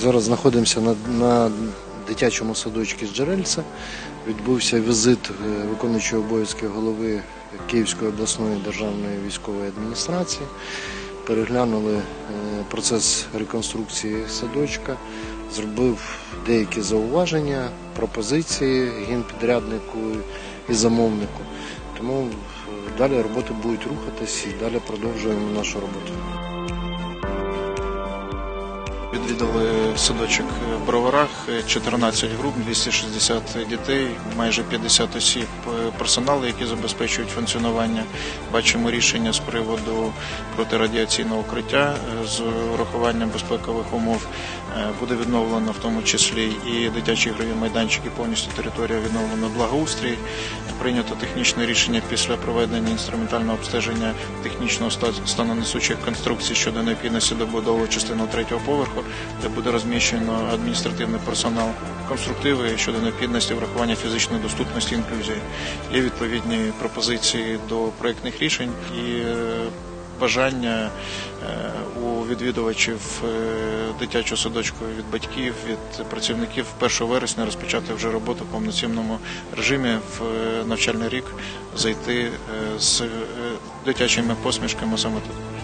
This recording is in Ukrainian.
Зараз знаходимося на, на дитячому садочку з Джерельця. Відбувся візит е, виконуючого обов'язки голови Київської обласної державної військової адміністрації. Переглянули е, процес реконструкції садочка, зробив деякі зауваження, пропозиції генпідряднику і замовнику. Тому е, далі роботи будуть рухатись і далі продовжуємо нашу роботу. Відвідали садочок в Броварах, 14 груп, 260 дітей, майже 50 осіб е, персоналу, які забезпечують функціонування. Бачимо рішення з приводу протирадіаційного укриття е, з урахуванням безпекових умов. Е, Буде відновлено в тому числі і дитячі ігрові майданчики, повністю територія відновлена благоустрій. Прийнято технічне рішення після проведення інструментального обстеження технічного стану несучих конструкцій щодо необхідності добудови частини третього поверху, де буде розміщено адміністративний персонал, конструктиви щодо необхідності врахування фізичної доступності інклюзії. Є відповідні пропозиції до проєктних рішень і е, бажання е, у відвідувачів е, дитячого садочку від батьків, від працівників 1 вересня розпочати вже роботу в повноцінному режимі в навчальний рік, зайти з дитячими посмішками саме тут.